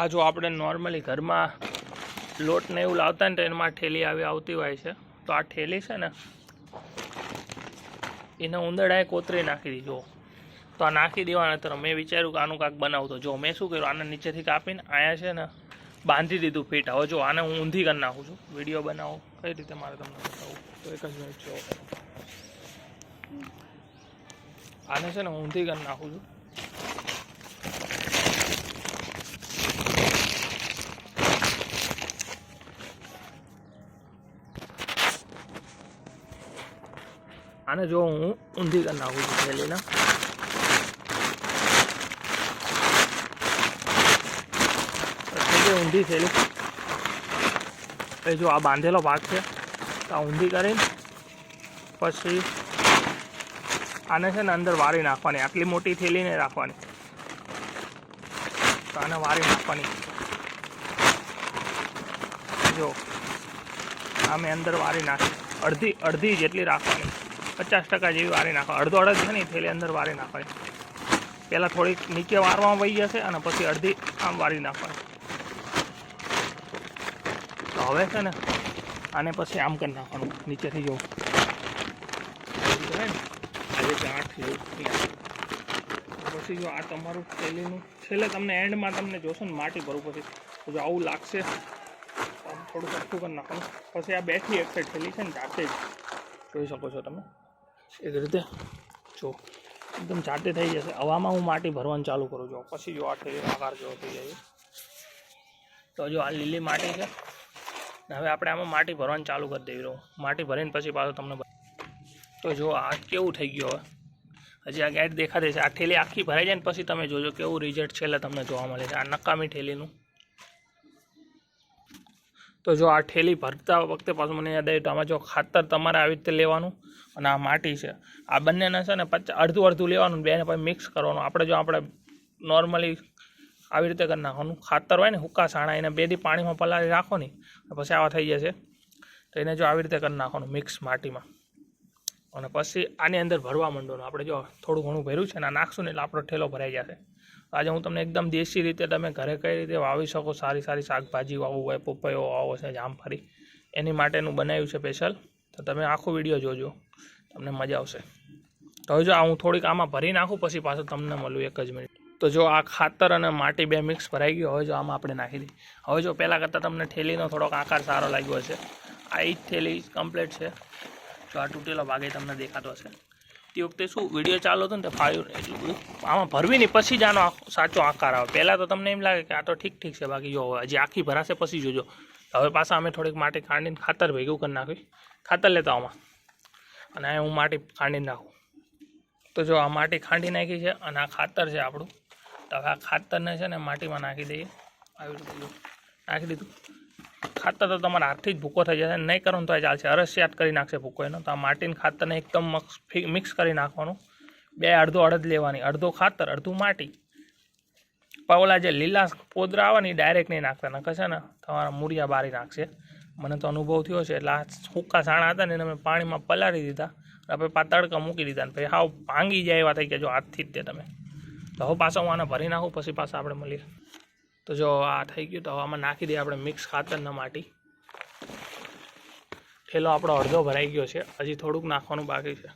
આ જો આપણે નોર્મલી ઘરમાં લોટ ને એવું લાવતા ને તો એમાં ઠેલી આવી આવતી હોય છે. તો આ ઠેલી છે ને, એને ઉંદરડાએ કોતરી નાખી દીધી તો આ નાખી દેવાના તરફ મેં વિચાર્યું કે આનું કાંક બનાવતો જો મેં શું કર્યું? આને નીચેથી કાપીને આયા છે ને બાંધી દીધું ફીટ. હવે જો આને હું ઊંધી કરી નાખું છું. વીડિયો બનાવો. કઈ રીતે મારે તમને બતાવું? તો એક જ મિનિટ જો આને છે ને હું ઊંધી કરી નાખું છું. આને જો હું ઊંધી કરી નાખું છું થેલીને. ઊંધી થેલી. એ જો આ બાંધેલો ભાગ છે, તો આ ઊંધી કરીને પછી આને છે ને અંદર વારી નાખવાની, આટલી મોટી થેલી નહીં રાખવાની. તો આને વારી નાખવાની. જો આ મેં અંદર વારી નાખી. અડધી અડધી જેટલી રાખવાની. પચાસ ટકા જેવી વારી નાખો. અડધો અડધ છે ને થેલી અંદર વારી નાખવાની પહેલાં થોડીક નીચે વારવામાં વહી જશે અને પછી અડધી આમ વારી નાખવાની. તો હવે છે ને, આને પછી આમ કરી નાખવાનું. નીચેથી જવું આજે આઠ જેવું પછી જો આ તમારું થેલીનું છેલ્લે તમને એન્ડમાં તમને જોશો ને માટી ભરવું પછી. જો આવું લાગશે. આમ થોડું સરખું કરી નાખવાનું. પછી આ બેઠી એક સાઈડ થેલી છે ને જાતે જ. જોઈ શકો છો તમે? એક રીતે? જો, એકદમ જાતે થઈ જશે. હવામાં હું માટી ભરવાનું ચાલુ કરું છું. પછી જો આ થઈ આકાર જેવો થઈ જાય. તો જો આ લીલી માટી છે. હવે આપણે આમાં માટી ભરવાનું ચાલુ કરી દેવી રહું. માટી ભરીને પછી પાછું તમને તો જો આ કેવું થઈ ગયું હવે. હજી આ ગેટ દેખાતી છે. આ ઠેલી આખી ભરાઈ જાય ને પછી તમે જોજો કેવું રિઝલ્ટ છેલ્લે તમને જોવા મળે છે. આ નકામી ઠેલીનું તો જો આ ઠેલી ભરતા વખતે પાછું મને યાદ આવ્યું તો આમાં જો ખાતર તમારે આવી રીતે લેવાનું અને આ માટી છે. આ બંનેને છે ને પચાસ અડધું અડધું લેવાનું બેને પછી મિક્સ કરવાનું. આપણે જો આપણે નોર્મલી આવી રીતે કરી નાખવાનું. ખાતર હોય ને હુક્કા સાણા એને બેથી પાણીમાં પલાળી રાખો ને પછી આવા થઈ જશે. તો એને જો આવી રીતે કરી નાખવાનું મિક્સ માટીમાં. અને પછી આની અંદર ભરવા માંડવાનું. આપણે જો થોડું ઘણું ભર્યું છે ને નાખશું ને એટલે આપણો ઠેલો ભરાઈ જશે. આજે હું તમને એકદમ દેશી રીતે તમે ઘરે કઈ રીતે વાવી શકો, સારી સારી શાકભાજી વાવો હોય પપૈયો વાવો છે જામફળી એની માટેનું બનાવ્યું છે સ્પેશિયલ તો તમે આખો વીડિયો જોજો, તમને મજા આવશે. તો જો હું થોડીક આમાં ભરી નાખું, પછી પાછું તમને મળું એક જ મિનિટ. તો જો આ ખાતર અને માટી બે મિક્સ ભરાઈ ગયું, હવે જો આમાં આપણે નાખી દઈએ. હવે જો પહેલાં કરતાં તમને ઠેલીનો થોડોક આકાર સારો લાગ્યો હશે. આ જ થેલી કમ્પ્લીટ છે. જો આ તૂટેલો ભાગે તમને દેખાતો હશે. તે વખતે શું વીડિયો ચાલુ હતો ને તે ફાયું એટલું બધું. આમાં ભરવી નહીં પછી જ આનો આ- સાચો આકાર આવે. પહેલાં તો તમને એમ લાગે કે આ તો ઠીક ઠીક છે, બાકી જો હજી આખી ભરાશે પછી જોજો. હવે પાછા અમે થોડીક માટી ખાંડીને ખાતર ભેગું કરી નાખી ખાતર લેતા આમાં. અને અહીં હું માટી ખાંડીને નાખું. તો જો આ માટી ખાંડી નાખી છે અને આ ખાતર છે આપણું. તો હવે આ ખાતરને છે ને માટીમાં નાખી દઈએ. આવી રીતે નાખી દીધું. ખાતર તો તમારા હાથથી જ ભૂકો થઈ જશે. નહીં કરો તો ચાલશે અરસિયાત કરી નાખશે ભૂકો એનો. તો આ માટીને ખાતરને એકદમ મિક્સ કરી નાખવાનું. બે અડધો અડદ લેવાની. અડધો ખાતર, અડધું માટી. પણ જે લીલા પોદરા આવે ને એ ડાયરેક્ટ નહીં નાખવાના. કશે ને, તમારા મૂરિયા બારી નાખશે. મને તો અનુભવ થયો છે. એટલે આ સૂકા સાણા હતા ને એને મેં પાણીમાં પલાળી દીધા. આપણે પાતળકા મૂકી દીધા ને પછી હાવ ભાંગી જાય એવા થઈ ગયા. જો હાથથી જ તે તમે. તો હવે પાછા હું આને ભરી નાખું, પછી પાછા આપણે મળીએ. તો જો આ થઈ ગયું તો આમાં નાખી દઈએ આપણે મિક્સ ખાતરના માટી. ઠેલો આપણો અડધો ભરાઈ ગયો છે. હજી થોડુંક નાખવાનું બાકી છે.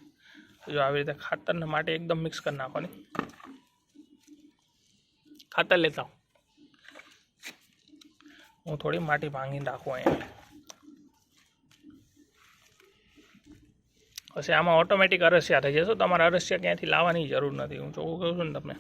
જો આવી રીતે ખાતરના માટી એકદમ મિક્સ કરી નાખવાની. ખાતર લેતા હું હું થોડી માટી ભાંગીને રાખું અહીંયા. પછી આમાં ઓટોમેટિક અરસિયા થઈ જશે. તમારે અરસિયા ક્યાંથી લાવવાની જરૂર નથી. હું ચોખ્ખું કહું છું ને તમને.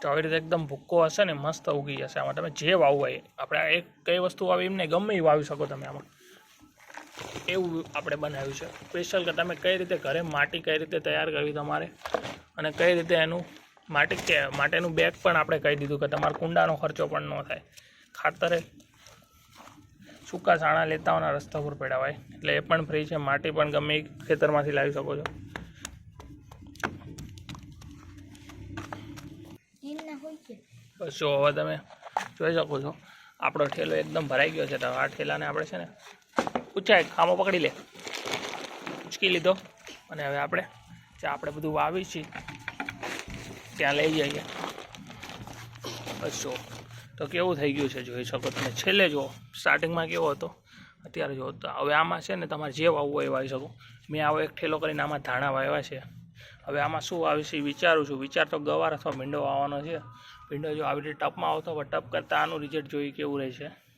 તો આવી રીતે એકદમ ભૂક્કો હશે ને મસ્ત ઉગી જશે આમાં. તમે જે વાવવા એ આપણે એક કઈ વસ્તુ વાવી એમને ગમે એ વાવી શકો તમે આમાં. એવું આપણે બનાવ્યું છે. સ્પેશિયલ કે તમે કઈ રીતે ઘરે માટી કઈ રીતે તૈયાર કરવી તમારે અને કઈ રીતે એનું માટી કે માટેનું બેગ પણ આપણે કહી દીધું કે તમારા કુંડાનો ખર્ચો પણ ન થાય. ખાતરે સૂકા સાણા લેતા હોના રસ્તા પર પડ્યા એટલે એ પણ ફ્રી છે. માટી પણ ગમે એ ખેતરમાંથી લાવી શકો છો. બસ જો હવે તમે જોઈ શકો છો. આપણો ઠેલો એકદમ ભરાઈ ગયો છે તો આ ઠેલાને આપણે છે ને ઊંચાઈ ખામો પકડી લે. ઉચકી લીધો. અને હવે આપણે જે આપણે બધું વાવી છીએ ત્યાં લઈ જઈએ. બસ જો તો કેવું થઈ ગયું છે જોઈ શકો તમે. છેલ્લે જુઓ સ્ટાર્ટિંગમાં કેવો હતો? અત્યારે તો હવે આમાં છે ને તમારે જે વાવવું હોય એ વાવી શકો. મેં આવો એક ઠેલો કરીને આમાં ધાણા વાવ્યા છે. હવે આમાં શું વાવીશ એ વિચારું છું. વિચાર તો ગવાર અથવા ભીંડો વાવવાનો છે. ભીંડો જો આવી રીતે ટપમાં આવતો હોય, ટપ કરતાં આનું રિઝલ્ટ જોઈ કેવું રહે છે?